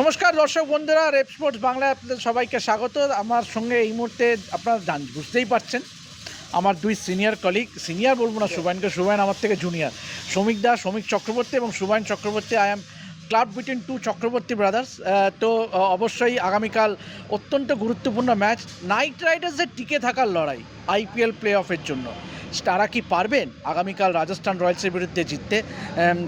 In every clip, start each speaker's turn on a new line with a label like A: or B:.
A: নমস্কার, দর্শক বন্ধুরা, রেপ স্পোর্টস বাংলায় আপনাদের সবাইকে স্বাগত। আমার সঙ্গে এই মুহূর্তে আপনারা জান, বুঝতেই পারছেন, আমার দুই সিনিয়র কলিগ সিনিয়র বলব না সুবাইনকে সুবাইন আমার থেকে জুনিয়র শ্রমিক দাস শ্রমিক চক্রবর্তী এবং Subhayan Chakraborty I am club between two Chakraborty brothers তো অবশ্যই আগামীকাল অত্যন্ত গুরুত্বপূর্ণ ম্যাচ নাইট রাইডার্সের টিকে থাকার লড়াই আইপিএল প্লে অফের জন্য। তারা কি পারবেন? আগামীকাল রাজস্থান রয়্যালসের বিরুদ্ধে জিততে।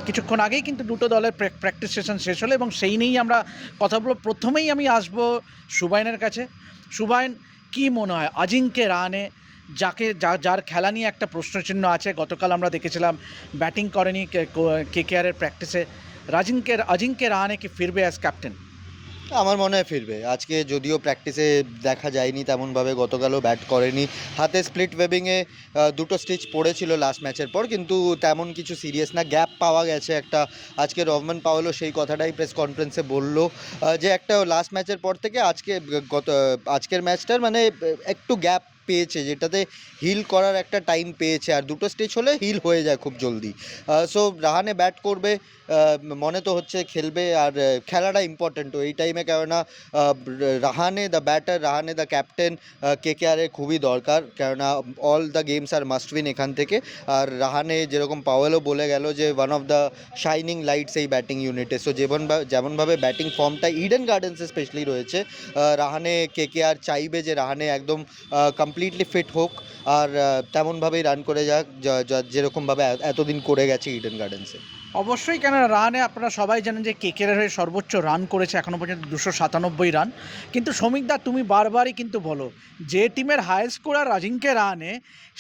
A: কিছুক্ষণ আগেই কিন্তু দুটো দলের প্র্যাকটিস সেশন শেষ হলো এবং সেই নিয়েই আমরা কথা বলব প্রথমেই আমি আসব সুবাইনের কাছে। সুবাইন, কি মনে হয়? আজিঙ্কে রানে যাকে যা- যার খেলা নিয়ে একটা প্রশ্নচিহ্ন আছে, গতকাল আমরা দেখেছিলাম ব্যাটিং করেনি কে কে আরের প্র্যাকটিসে রাজিনকে আজিঙ্কে রাহানে কি ফিরবে অ্যাজ ক্যাপ্টেন
B: আমার মনে হয় ফিরবে। আজকে যদিও প্র্যাকটিসে দেখা যায়নি তেমনভাবে, গতকালও ব্যাট করেনি। হাতে স্প্লিট ওয়েবিংয়ে দুটো স্টিচ পড়েছিল লাস্ট ম্যাচের পর, কিন্তু তেমন কিছু সিরিয়াস না। গ্যাপ পাওয়া গেছে একটা। আজকে রহমান পাওয়ালও সেই কথাটাই প্রেস কনফারেন্সে বলল যে একটা লাস্ট ম্যাচের পর থেকে আজকে, গত আজকের ম্যাচটার মানে একটু গ্যাপ পেয়েছে, যেটাতে হিল করার একটা টাইম পেয়েছে, আর দুটো স্টেজ হলে হিল হয়ে যায় খুব জলদি। সো রাহানে ব্যাট করবে মনে তো হচ্ছে খেলবে, আর খেলাটা ইম্পর্টেন্ট এই টাইমে কেননা Rahane the batter Rahane the captain K K আরে খুবই দরকার। কেননা all the games are must win এখান থেকে। আর রাহানে যেরকম পাওয়েলও বলে গেল যে one of the shining lights এই ব্যাটিং ইউনিটে সো যেমন যেমনভাবে ব্যাটিং ফর্মটা ইডেন গার্ডেন্সে স্পেশালি রয়েছে রাহানে কে কে আর চাইবে যে রাহানে একদম কমপ্লিটলি ফিট হোক, আর তেমনভাবেই রান করে যাক যেরকমভাবে এতদিন করে গেছে ইডেন গার্ডেন্সে
A: অবশ্যই কেন রানে আপনারা সবাই জানেন যে কেকের হয়ে সর্বোচ্চ রান করেছে এখনও পর্যন্ত দুশো সাতানব্বই রান কিন্তু শ্রমিকদা, তুমি বারবারই কিন্তু বলো, যে টিমের হায়েস্ট স্কোরার রাজিনকে রানে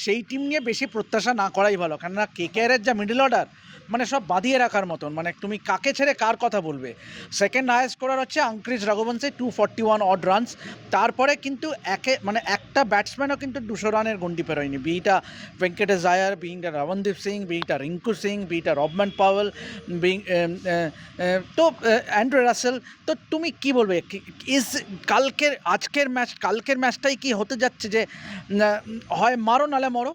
A: সেই টিম নিয়ে বেশি প্রত্যাশা না করাই ভালো। কেননা কেকেআরের যা মিডল অর্ডার মানে সব বাঁধিয়ে রাখার মতন। মানে তুমি কাকে ছেড়ে কার কথা বলবে? সেকেন্ড হায়েস্ট স্কোরার হচ্ছে Angkrish Raghuvanshi two forty one odd runs তারপরে কিন্তু একে মানে একটা ব্যাটসম্যানও কিন্তু দুশো রানের গন্ডি পেরোয়নি। বিটা ভেঙ্কটেশ আয়ার বিংটা রমনদীপ সিং বিংটা রিঙ্কু সিং বিটা রবম্যান পাওয়েল বিং তো অ্যান্ড্রু রাসেল তো তুমি কি বলবে? ইজ কালকের, আজকের ম্যাচ কালকের ম্যাচটাই কি হতে যাচ্ছে যে হয় মারো নালে মরো?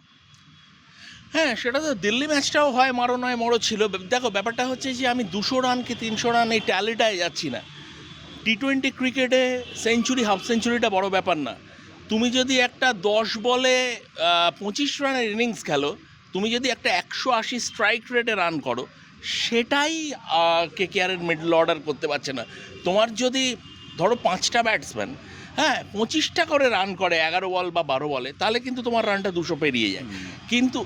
C: হ্যাঁ সেটা তো দিল্লি ম্যাচটাও হয় মারো নয় মরো ছিল। দেখো ব্যাপারটা হচ্ছে যে আমি দুশো রান কি তিনশো রান এই ট্যালিটায় যাচ্ছি না। টি টোয়েন্টি ক্রিকেটে সেঞ্চুরি হাফ সেঞ্চুরিটা বড় ব্যাপার না। তুমি যদি একটা দশ বলে পঁচিশ রানের ইনিংস খেলো তুমি যদি একটা একশো আশি স্ট্রাইক রেটে রান করো সেটাই কে কেয়ারের মিডল অর্ডার করতে পারছে না। তোমার যদি ধরো পাঁচটা ব্যাটসম্যান হ্যাঁ পঁচিশটা করে রান করে এগারো বল বা বারো বলে তাহলে কিন্তু তোমার রানটা দুশো পেরিয়ে যায়। কিন্তু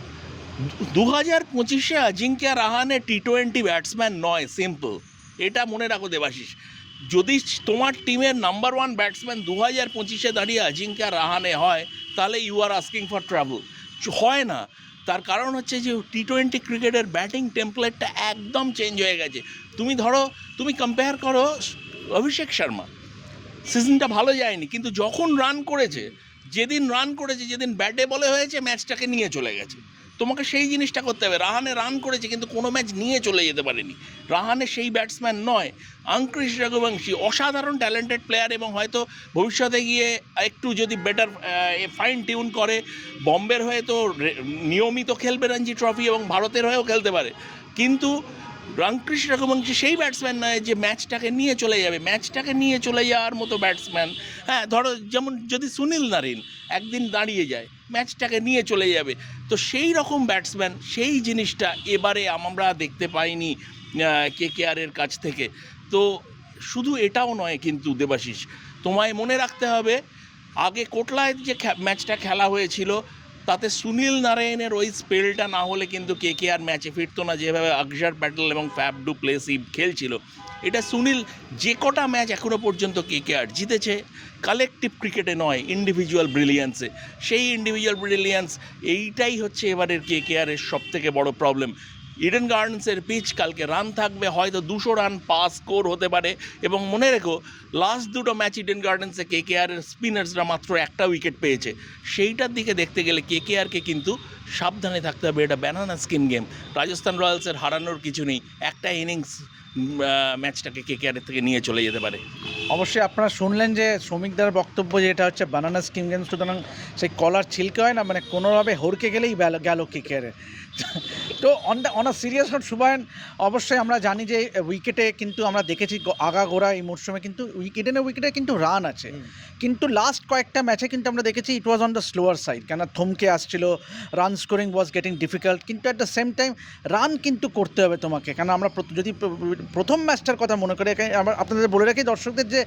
C: দু হাজার পঁচিশে Ajinkya Rahane T twenty batsman নয়, সিম্পল। এটা মনে রাখো দেবাশিস। যদি তোমার টিমের নাম্বার ওয়ান ব্যাটসম্যান দু হাজার পঁচিশে দাঁড়িয়ে অজিঙ্ক্য রাহানে হয়, তাহলে you are asking for travel হয় না। তার কারণ হচ্ছে যে টি টোয়েন্টি ক্রিকেটের ব্যাটিং টেমপ্লেটটা একদম চেঞ্জ হয়ে গেছে। তুমি ধরো, তুমি কম্পেয়ার করো অভিষেক শর্মা। সিজনটা ভালো যায়নি, কিন্তু যখন রান করেছে, যেদিন রান করেছে, যেদিন ব্যাটে বলে হয়েছে ম্যাচটাকে নিয়ে চলে গেছে। তোমাকে সেই জিনিসটা করতে হবে। রাহানে রান করেছে কিন্তু কোনো ম্যাচ নিয়ে চলে যেতে পারেনি। রাহানে সেই ব্যাটসম্যান নয় আঙ্ক্রিস রঘুবংশী, অসাধারণ ট্যালেন্টেড প্লেয়ার এবং হয়তো ভবিষ্যতে গিয়ে একটু যদি বেটার ফাইন টিউন করে, বম্বের হয়ে তো নিয়মিত খেলবে রঞ্জি ট্রফি এবং ভারতের হয়েও খেলতে পারে। কিন্তু রামকৃষ রঘুবংশী সেই ব্যাটসম্যান নয় যে ম্যাচটাকে নিয়ে চলে যাবে। ম্যাচটাকে নিয়ে চলে যাওয়ার মতো ব্যাটসম্যান হ্যাঁ ধরো যেমন যদি সুনীল নারিন একদিন দাঁড়িয়ে যায় ম্যাচটাকে নিয়ে চলে যাবে। তো সেই রকম ব্যাটসম্যান, সেই জিনিসটা এবারে আমরা দেখতে পাইনি কে কে আরের কাছ থেকে। তো শুধু এটাও নয় কিন্তু দেবাশিস, তোমায় মনে রাখতে হবে, আগে কোটলায় যে ম্যাচটা খেলা হয়েছিল তাতে সুনীল নারায়ণের ওই স্পেলটা না হলে কিন্তু কে কে আর ম্যাচে ফিরতো না, যেভাবে আকজার প্যাটেল এবং ফ্যাব ডু প্লেসি খেলছিল। এটা সুনীল যে কটা ম্যাচ এখনও পর্যন্ত কে কে আর জিতেছে কালেকটিভ ক্রিকেটে নয় ইন্ডিভিজুয়াল ব্রিলিয়ান্সে সেই ইন্ডিভিজুয়াল ব্রিলিয়ান্স এইটাই হচ্ছে এবারের কে কে আরের সবথেকে বড় প্রবলেম ইডেন গার্ডেন্সের পিচ কালকে রান থাকবে, হয়তো দুশো রান পাস স্কোর হতে পারে। এবং মনে রেখো লাস্ট দুটো ম্যাচ ইডেন গার্ডেন্সে কে কে আরের স্পিনার্সরা মাত্র একটা উইকেট পেয়েছে। সেইটার দিকে দেখতে গেলে কে কে আরকে কিন্তু সাবধানে থাকতে হবে, এটা ব্যানানা স্কিন গেম রাজস্থান রয়্যালসের হারানোর কিছু নেই, একটা ইনিংস ম্যাচটাকে কে কে আরের থেকে নিয়ে চলে যেতে পারে।
A: অবশ্যই আপনারা শুনলেন যে শ্রমিকদার বক্তব্য যে এটা হচ্ছে বানানা স্কিম গেম সুতরাং সেই কলার ছিলকে হয় না মানে কোনোভাবে হরকে গেলেই গেল কেকের তো on the on a serious note Subhayan অবশ্যই আমরা জানি যে উইকেটে কিন্তু আমরা দেখেছি আগাগোড়া এই মরশুমে কিন্তু উইকেটে না উইকেটে কিন্তু রান আছে। কিন্তু লাস্ট কয়েকটা ম্যাচে কিন্তু আমরা দেখেছি it was on the slower side কেন থমকে আসছিল run scoring was getting difficult কিন্তু at the same time run কিন্তু করতে হবে তোমাকে। কেন আমরা যদি প্রথম ম্যাচটার কথা মনে করি আমরা আপনাদের বলে রাখি দর্শকদের যে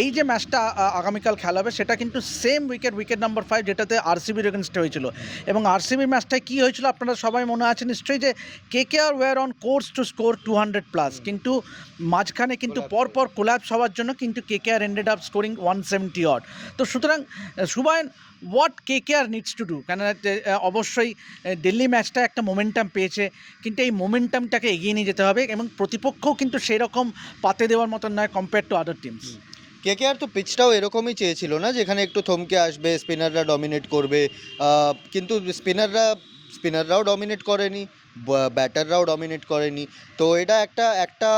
A: এই যে ম্যাচটা আগামীকাল খেলা হবে সেটা কিন্তু same wicket wicket number five যেটাতে আরসিবির এগেনস্টে হয়েছিল। এবং আরসিবির ম্যাচটায় কী হয়েছিল আপনারা সবাই মনে আছে নিশ্চয়ই? যে K K R were on course to score two hundred plus কিন্তু মাঝখানে কিন্তু পরপর কোলাপস হওয়ার জন্য কিন্তু K K R ended up scoring one seventy odd তো সুতরাং Subhayan what K K R needs to do কেন অবশ্যই দিল্লি ম্যাচটা একটা মোমেন্টাম পেয়েছে কিন্তু এই মোমেন্টামটাকে এগিয়ে নিয়ে যেতে হবে এবং প্রতিপক্ষও কিন্তু সেই রকম পাতে দেওয়ার মতন নয় compare to other teams
B: K K R তো পিচটাও এরকমই চেয়েছিল না যেখানে একটু থমকে আসবে স্পিনাররা ডমিনেট করবে কিন্তু স্পিনাররা স্পিনাররাও ডমিনেট করেনি। ব্যাটাররাও ডমিনেট করেনি। তো এটা একটা একটা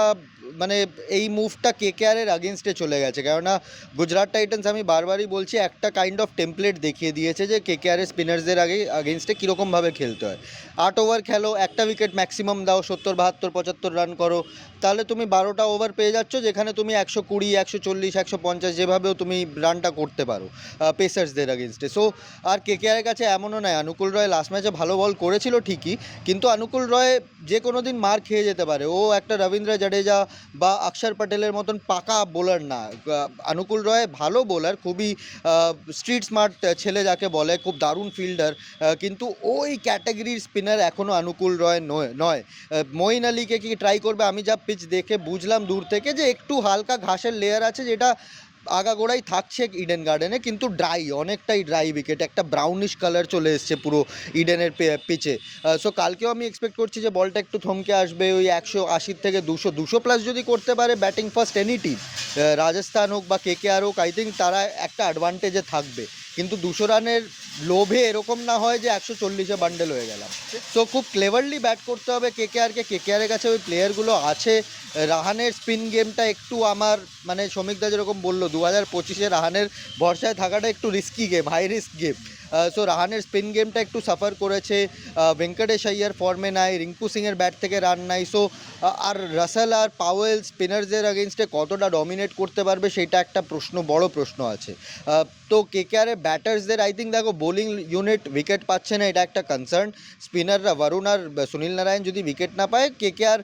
B: মানে এই মুভটা কে কে আরের আগেনস্টে চলে গেছে। কেননা গুজরাট টাইটান্স আমি বারবারই বলছি, একটা কাইন্ড অফ টেমপ্লেট দেখিয়ে দিয়েছে যে কে কে আরের স্পিনার্সদের আগে আগেনস্টে কীরকমভাবে খেলতে হয়। আট ওভার খেলো, একটা উইকেট ম্যাক্সিমাম দাও, সত্তর, বাহাত্তর, পঁচাত্তর রান করো। তাহলে তুমি বারোটা ওভার পেয়ে যাচ্ছ, যেখানে তুমি একশো কুড়ি, একশো চল্লিশ, একশো পঞ্চাশ যেভাবেও তুমি রানটা করতে পারো পেসার্সদের আগেনস্টে সো আর কে কে আরের কাছে এমনও নয় অনুকূল রয় লাস্ট ম্যাচে ভালো বল করেছিল ঠিকই, কিন্তু অনুকূল রয় যে কোনো দিন মার খেয়ে যেতে পারে। ও একটা রবীন্দ্র জাডেজা বা অক্ষর প্যাটেলের মতন পাকা বোলার না। আনুকুল রয় ভালো বোলার খুবই স্ট্রিট স্মার্ট ছেলে যাকে বলে, খুব দারুণ ফিল্ডার কিন্তু ওই ক্যাটাগরির স্পিনার এখনও আনুকুল রয় নয় নয়। মইন আলীকে কি ট্রাই করবে আমি যা পিচ দেখে বুঝলাম দূর থেকে যে একটু হালকা ঘাসের লেয়ার আছে যেটা আগাগোড়াই থাকছে ইডেন গার্ডেনে কিন্তু ড্রাই অনেকটাই ড্রাই উইকেট একটা ব্রাউনিশ কালার চলে এসছে পুরো ইডেনের পিচে সো কালকেও আমি এক্সপেক্ট করছি যে বলটা একটু থমকে আসবে, ওই একশো আশির থেকে দুশো দুশো প্লাস যদি করতে পারে batting first any team Rajasthan হোক বা কে কে আর হোক আই থিঙ্ক তারা একটা অ্যাডভান্টেজে থাকবে। কিন্তু দুশো রানের লোভে এরকম না হয় যে একশো চল্লিশে বান্ডেল হয়ে গেলাম। সো খুব ক্লেভারলি ব্যাট করতে হবে কে কে। আরকে কে কে আরের কাছে ওই প্লেয়ারগুলো আছে। রাহানের স্পিন গেমটা একটু আমার মানে শ্রমিকদা যেরকম বলল দু হাজার পঁচিশে রাহানের ভরসায় থাকাটা একটু risky game high risk game so রাহানের spin গেমটা একটু সাফার করেছে। ভেঙ্কটেশ আইয়ার ফর্মে নাই, রিঙ্কু সিংয়ের ব্যাট থেকে রান নাই। সো আর রাসেল আর পাওয়েল স্পিনার্সদের আগেনস্টে কতটা ডমিনেট করতে পারবে সেটা একটা প্রশ্ন, বড় প্রশ্ন আছে। তো কে কে আরে ব্যাটার্সদের আই থিঙ্ক দেখো বোলিং ইউনিট উইকেট পাচ্ছে না, এটা একটা কনসার্ন স্পিনাররা বরুণ আর সুনীল নারায়ণ যদি উইকেট না পায় কে কে আর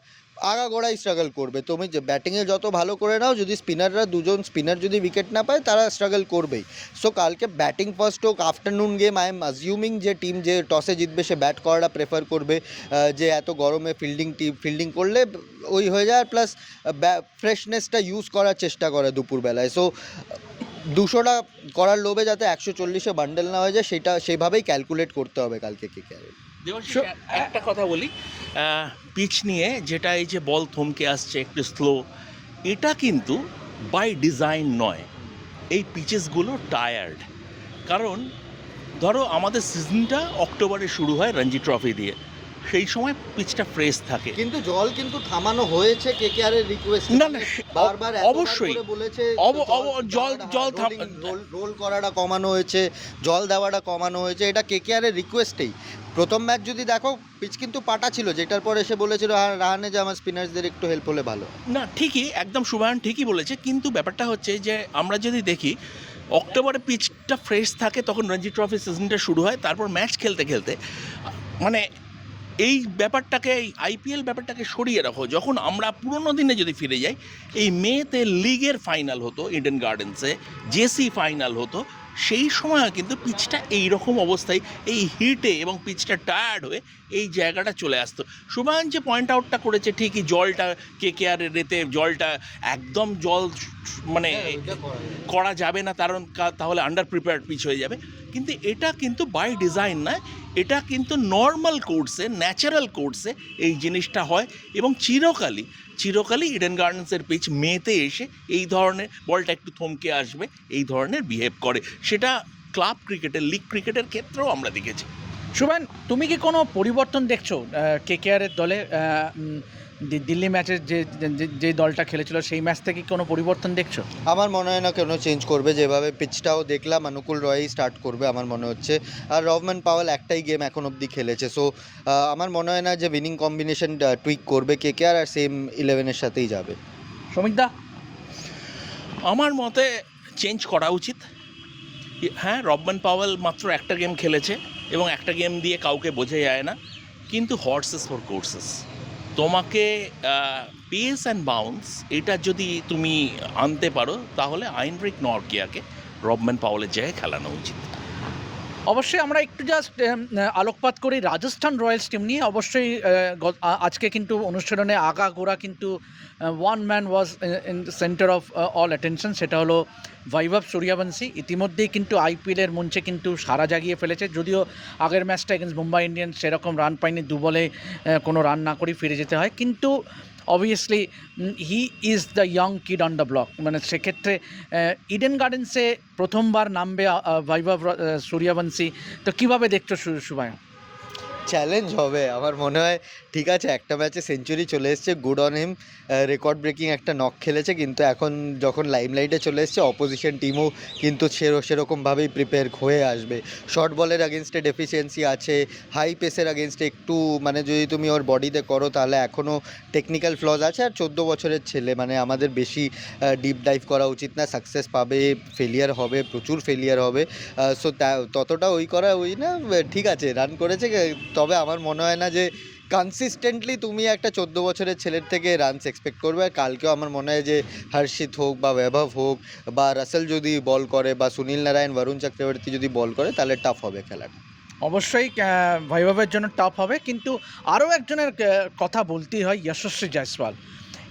B: আগাগোড়াই স্ট্রাগল করবে। তুমি যে ব্যাটিংয়ে যত ভালো করে নাও যদি স্পিনাররা দুজন স্পিনার যদি উইকেট না পায় তারা স্ট্রাগল করবেই। সো কালকে ব্যাটিং ফার্স্ট হোক afternoon game I am assuming যে টিম যে টসে জিতবে সে ব্যাট করাটা প্রেফার করবে যে এত গরমে ফিল্ডিং টিম ফিল্ডিং করলে ওই হয়ে যায় প্লাস ফ্রেশনেসটা ইউজ করার চেষ্টা করে দুপুরবেলায়। সো দুশোটা করার লোভে যাতে একশো চল্লিশে বান্ডেল না হয়ে যায় সেটা সেইভাবেই ক্যালকুলেট করতে হবে কালকে কে কে
C: একটা কথা বলি। পিচ নিয়ে যেটা এই যে বল থমকে আসছে একটু স্লো এটা কিন্তু বাই ডিজাইন নয়। এই পিচেসগুলো টায়ার্ড কারণ, ধরো আমাদের সিজনটা অক্টোবরে শুরু হয় রঞ্জি ট্রফি দিয়ে। সেই সময় পিচটা ফ্রেশ থাকে।
B: কিন্তু জল কিন্তু থামানো হয়েছে কে কে আর রিকোয়েস্ট
C: না, না,
B: বারবার
C: অবশ্যই।
B: বলেছে
C: জল- জল
B: রোল করাটা কমানো হয়েছে জল দেওয়াটা কমানো হয়েছে এটা কে কে আর রিকোয়েস্টেই প্রথম ম্যাচ যদি দেখো পিচ কিন্তু পাটা ছিল যেটার পর এসে বলেছিল "আর রাহানে যে আমার স্পিনার্সদের একটু হেল্প হলে ভালো।
C: না ঠিকই একদম শুভায়ন ঠিকই বলেছে কিন্তু ব্যাপারটা হচ্ছে যে আমরা যদি দেখি অক্টোবরে পিচটা ফ্রেশ থাকে তখন রঞ্জি ট্রফি সিজনটা শুরু হয় তারপর ম্যাচ খেলতে খেলতে মানে এই ব্যাপারটাকে, এই আইপিএল ব্যাপারটাকে সরিয়ে রাখো। যখন আমরা পুরনো দিনে যদি ফিরে যাই, এই মেতে লিগের ফাইনাল হতো ইডেন গার্ডেন্সে জেসি ফাইনাল হতো সেই সময় কিন্তু পিচটা এই রকম অবস্থায় এই হিটে এবং পিচটা টায়ার্ড হয়ে এই জায়গাটা চলে আসতো। শুভায়ন যে পয়েন্ট আউটটা করেছে ঠিকই জলটা কে কে আর রেতে জলটা একদম জল মানে করা যাবে। না কারণ তাহলে আন্ডার প্রিপেয়ার্ড পিচ হয়ে যাবে। কিন্তু এটা কিন্তু বাই ডিজাইন নয় এটা কিন্তু নর্মাল কোর্সে ন্যাচারাল কোর্সে এই জিনিসটা হয়। এবং চিরকালই চিরকালই ইডেন গার্ডেন্সের পিচ মেতে এসে এই ধরনের বলটা একটু থমকে আসবে, এই ধরনের বিহেভ করে। সেটা ক্লাব ক্রিকেটের লিগ ক্রিকেটের ক্ষেত্রেও আমরা দেখেছি।
A: সুবান তুমি কি কোনো পরিবর্তন দেখছ কে কে আরের দলে? দিল্লি ম্যাচের যে যে- দলটা খেলেছিল সেই ম্যাচ থেকে কোনো পরিবর্তন দেখছ?
B: আমার মনে হয় না কোনো চেঞ্জ করবে। যেভাবে পিচটাও দেখলাম অনুকূল রয়ই স্টার্ট করবে আমার মনে হচ্ছে। আর রহমান পাওয়াল একটাই গেম এখন অবধি খেলেছে। সো আমার মনে হয় না যে উইনিং কম্বিনেশন টুইক করবে কে কে আর সেম ইলেভেনের সাথেই যাবে।
A: শ্রমিকদা
C: আমার মতে চেঞ্জ করা উচিত। হ্যাঁ রবমান পাওয়েল মাত্র একটা গেম খেলেছে এবং একটা গেম দিয়ে কাউকে বোঝা যায় না। কিন্তু হর্সেস ফর কোর্সেস তোমাকে পেস অ্যান্ড বাউন্স এটা যদি তুমি আনতে পারো, তাহলে আইনব্রিক নর্কিয়াকে রবম্যান পাওয়ালের জায়গায় খেলানো উচিত।
A: অবশ্যই আমরা একটু জাস্ট আলোকপাত করি। রাজস্থান রয়্যালস টিম নিয়ে অবশ্যই আজকে কিন্তু অনুশীলনে আগা গোড়া কিন্তু one man was in centre of all attention সেটা হলো বৈভব সূর্যবংশী। ইতিমধ্যেই কিন্তু আইপিএলের মঞ্চে কিন্তু সারা জাগিয়ে ফেলেছে। যদিও আগের ম্যাচটা এগেন্স মুম্বাই ইন্ডিয়ান্স সেরকম রান পায়নি, দু বলে কোনো রান না করেই ফিরে যেতে হয়। কিন্তু obviously he is the young kid on the block মানে সেক্ষেত্রে ইডেন গার্ডেন্সে প্রথমবার নামবে বৈভব সূর্যবংশী তো কীভাবে দেখছ সুবায়ন
B: চ্যালেঞ্জ হবে। আমার মনে হয়, ঠিক আছে, একটা ম্যাচে সেঞ্চুরি চলে এসছে good on him record breaking একটা নক খেলেছে, কিন্তু এখন যখন লাইমলাইটে চলে এসছে অপোজিশন টিমও কিন্তু সের- সেরকমভাবেই প্রিপেয়ার হয়ে আসবে। শর্ট বলের আগেনস্টে ডেফিসিয়েন্সি আছে হাই পেসের আগেনস্টে একটু মানে যদি তুমি ওর বডিতে করো, তাহলে এখনও টেকনিক্যাল ফ্লজ আছে, আর চোদ্দ বছরের ছেলে মানে আমাদের বেশি ডিপ ডাইভ করা উচিত না সাকসেস পাবে ফেলিয়ার হবে, প্রচুর ফেলিয়ার হবে সো ততটা ওই করা ওই না, ঠিক আছে রান করেছে তবে আমার মনে হয় না যে কনসিস্টেন্টলি তুমি একটা চোদ্দ বছরের ছেলের থেকে রানস এক্সপেক্ট করবে। আর কালকেও আমার মনে হয় যে হর্ষিত হোক বা বৈভব হোক বা রাসেল যদি বল করে বা সুনীল নারায়ণ, বরুণ চক্রবর্তী যদি বল করে, তাহলে টাফ হবে খেলাটা।
A: অবশ্যই বৈভবের জন্য টাফ হবে। কিন্তু আরও একজনের কথা বলতেই হয়, যশস্বী জয়সওয়াল।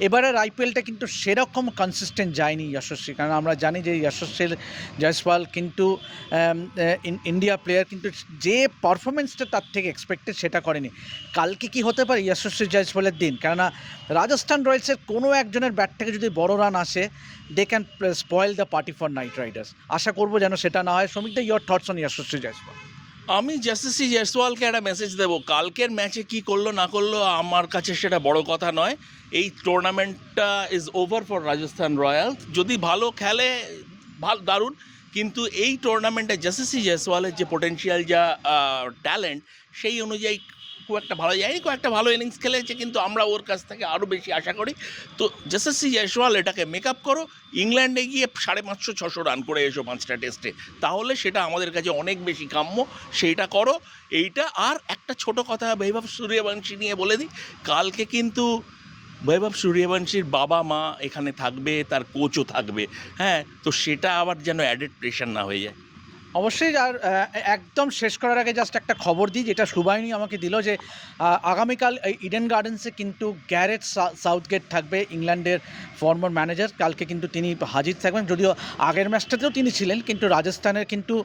A: এবারের আইপিএলটা কিন্তু সেরকম কনসিস্টেন্ট যায়নি যশস্বী। কারণ আমরা জানি যে যশস্বী জয়সওয়াল কিন্তু ইন্ডিয়া প্লেয়ার কিন্তু যে পারফরমেন্সটা তার থেকে এক্সপেক্টেড সেটা করেনি। কালকে কি হতে পারে যশস্বী, জয়সওয়ালের দিন? কেননা রাজস্থান রয়্যালসের কোনো একজনের ব্যাট থেকে যদি বড় রান আসে they can spoil the party for Knight Riders আশা করব যেন সেটা না হয়। শ্রমিকদা your thoughts on Yashasvi, Jaiswal?
C: আমি জাস্টিসি জয়সওয়ালকে একটা মেসেজ দেবো। কালকের ম্যাচে কি করল, না করল, আমার কাছে সেটা বড় কথা নয়। এই টুর্নামেন্টটা is over for Rajasthan Royals যদি ভালো খেলে, ভালো, দারুণ। কিন্তু এই টুর্নামেন্টে জাসিসি জয়সওয়ালের যে পোটেন্সিয়াল যা ট্যালেন্ট সেই অনুযায়ী খুব একটা ভালো যায়নি খুব একটা ভালো ইনিংস খেলেছে, কিন্তু আমরা ওর কাছ থেকে আরও বেশি আশা করি। তো জাসিসি জয়সওয়াল এটাকে মেক আপ করো, ইংল্যান্ডে গিয়ে সাড়ে পাঁচশো, ছশো রান করে এসো পাঁচটা টেস্টে তাহলে সেটা আমাদের কাছে অনেক বেশি কাম্য, সেইটা করো। এইটা আর একটা ছোট কথা বৈভব সূর্যবংশী নিয়ে বলে দিই, কালকে কিন্তু বৈভব সূর্যবংশীর বাবা মা এখানে থাকবে, তার কোচও থাকবে। হ্যাঁ তো সেটা আবার যেন অ্যাডেড প্রেশার না হয়ে যায়।
A: অবশ্যই, আর একদম শেষ করার আগে জাস্ট একটা খবর দিই, যেটা সুবাহিনী আমাকে দিল যে আগামীকাল ইডেন গার্ডেন্সে কিন্তু গ্যারেট সাউথগেট থাকবে ইংল্যান্ডের ফর্মার ম্যানেজার কালকে কিন্তু তিনি হাজির থাকবেন, যদিও আগের ম্যাচটাতেও তিনি ছিলেন, কিন্তু রাজস্থানের কিন্তু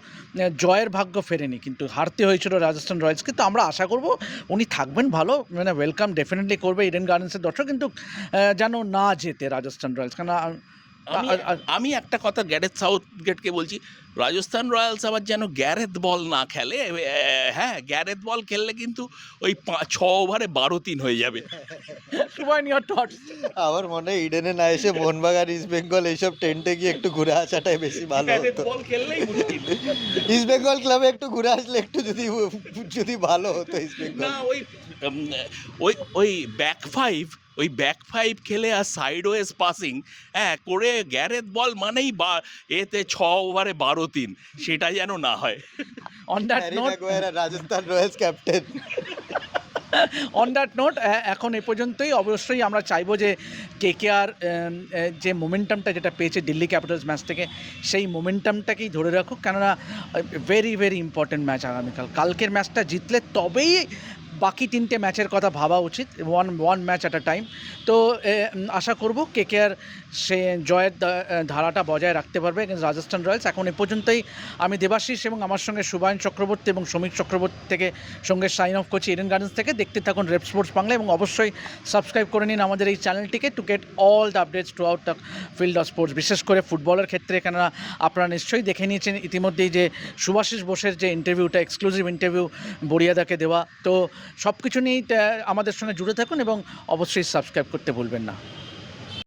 A: জয়ের ভাগ্য ফেরেনি, কিন্তু হারতে হয়েছিল রাজস্থান রয়্যালসকে তো আমরা আশা করব উনি থাকবেন ভালো মানে ওয়েলকাম ডেফিনেটলি করবে ইডেন গার্ডেন্সের দর্শক, কিন্তু যেন না যেতে রাজস্থান রয়্যালস। কেন
C: আমি
A: আর- আর-
C: আমি একটা কথা গ্যারেথ সাউথ গেটকে বলছি রাজস্থান রয়্যালস আবার যেন গ্যারেথ বল না খেলে হ্যাঁ গ্যারেথ বল খেললে কিন্তু ওই ছ ওভারে বারো তিন হয়ে যাবে।
A: সুবাহিনী your thoughts?
B: আমার মনে হয় ইডেনে না এসে মোহনবাগান ইস্ট বেঙ্গল এইসব টেন্টে গিয়ে একটু ঘুরে আসাটাই বেশি ভালো হতো।
C: বল খেললেই মুশকিল।
B: ইস্ট বেঙ্গল ক্লাবে একটু ঘুরে আসলে একটু যদি যদি ভালো হতো ইস্ট বেঙ্গল।
C: না ওই ওই ওই ব্যাক ফাইভ ওই ব্যাক ফাইভ খেলে আর সাইড ওয়েজ পাসিং হ্যাঁ করে গ্যারেথ বল মানেই বা এতে ছ ওভারে বারো তিন সেটা যেন না হয়।
A: Note
B: Maguire R Rajasthan Royals captain
A: on that note এখন এ পর্যন্তই। অবশ্যই আমরা চাইব যে কে কে আর যে মোমেন্টামটা যেটা পেয়েছে দিল্লি ক্যাপিটালস ম্যাচ থেকে সেই মোমেন্টামটাকেই ধরে রাখুক। কেননা ভেরি ভেরি ইম্পর্টেন্ট ম্যাচ আগামীকাল। কালকের ম্যাচটা জিতলে তবেই বাকি তিনটে ম্যাচের কথা ভাবা উচিত one one match at a time তো আশা করব কে কে আর সে জয়ের ধারাটা বজায় রাখতে পারবে রাজস্থান রয়্যালস। এখন এ পর্যন্তই আমি দেবাশিস এবং আমার সঙ্গে সুবায়ন চক্রবর্তী এবং সমীর চক্রবর্তী থেকে সঙ্গে সাইন অফ করছি ইডেন গার্ডেন্স থেকে। দেখতে থাকুন রেপ স্পোর্টস বাংলা এবং অবশ্যই সাবস্ক্রাইব করে নিন আমাদের এই চ্যানেলটিকে to get all the updates to out the field of sports বিশেষ করে ফুটবলের ক্ষেত্রে কেননা আপনারা নিশ্চয়ই দেখে নিয়েছেন ইতিমধ্যেই যে সুভাষিস বোসের যে ইন্টারভিউটা এক্সক্লুসিভ ইন্টারভিউ বড়িয়াদাকে দেওয়া। তো সব কিছু নিয়েই আমাদের সঙ্গে জুড়ে থাকুন এবং অবশ্যই সাবস্ক্রাইব করতে ভুলবেন না।